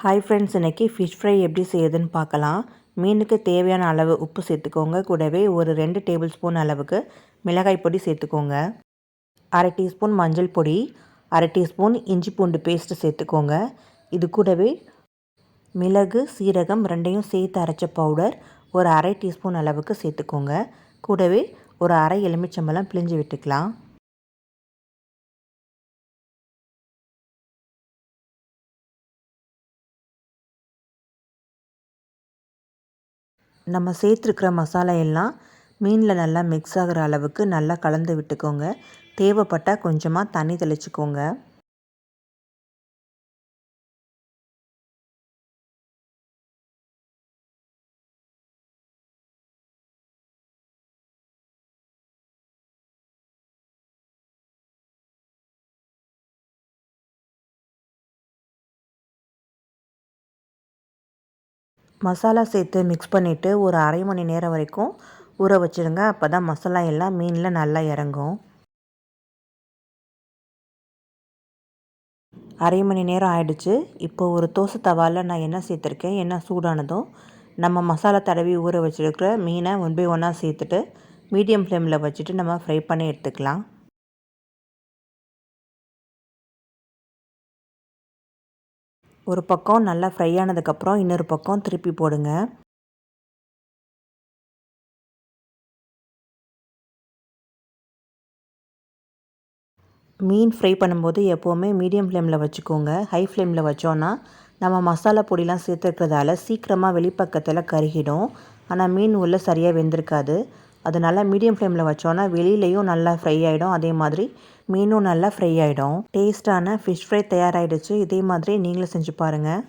Hi friends இன்றைக்கி fish fry எப்படி செய்யுதுன்னு பார்க்கலாம். மீனுக்கு தேவையான அளவு உப்பு சேர்த்துக்கோங்க. கூடவே ஒரு ரெண்டு டேபிள் ஸ்பூன் அளவுக்கு மிளகாய் பொடி சேர்த்துக்கோங்க. அரை டீஸ்பூன் மஞ்சள் பொடி அரை டீஸ்பூன் இஞ்சி பூண்டு பேஸ்ட்டு சேர்த்துக்கோங்க. இது கூடவே மிளகு சீரகம் ரெண்டையும் சேர்த்து அரைச்ச பவுடர் ஒரு அரை டீஸ்பூன் அளவுக்கு சேர்த்துக்கோங்க. கூடவே ஒரு அரை எலுமிச்சம்பழம் பிழிஞ்சு விட்டுக்கலாம். நம்ம சேர்த்துருக்கிற மசாலா எல்லாம் மீனில் நல்லா மிக்ஸ் ஆகிற அளவுக்கு நல்லா கலந்து விட்டுக்கோங்க. தேவைப்பட்டால் கொஞ்சமாக தண்ணி தெளிச்சுக்கோங்க. மசாலா சேர்த்து மிக்ஸ் பண்ணிவிட்டு ஒரு அரை மணி நேரம் வரைக்கும் ஊற வச்சுருங்க. அப்போ தான் மசாலா எல்லாம் மீனில் நல்லா இறங்கும். அரை மணி நேரம் ஆயிடுச்சு. இப்போ ஒரு தோசை தவாவில் நான் என்ன சேர்த்துருக்கேன்? என்ன சூடானதும் நம்ம மசாலா தடவி ஊற வச்சுருக்கிற மீனை ஒன் பை ஒன்னாக சேர்த்துட்டு மீடியம் ஃப்ளேமில் வச்சுட்டு நம்ம ஃப்ரை பண்ணி எடுத்துக்கலாம். ஒரு பக்கம் நல்லா ஃப்ரை ஆனதுக்கப்புறம் இன்னொரு பக்கம் திருப்பி போடுங்க. மீன் ஃப்ரை பண்ணும்போது எப்போவுமே மீடியம் ஃப்ளேமில் வச்சுக்கோங்க. ஹை ஃப்ளேமில் வச்சோன்னா நம்ம மசாலா பொடிலாம் சேர்த்துருக்கிறதால சீக்கிரமாக வெளிப்பக்கத்தில் கருகிடும். ஆனால் மீன் உள்ளே சரியாக வெந்திருக்காது. அது நல்லா மீடியம் ஃப்ளேமில் வச்சோன்னா வெளியிலையும் நல்லா ஃப்ரை ஆகிடும் அதே மாதிரி மீனும் நல்லா ஃப்ரை ஆகிடும் டேஸ்ட்டான ஃபிஷ் ஃப்ரை தயாராகிடுச்சு இதே மாதிரி நீங்களும் செஞ்சு பாருங்கள்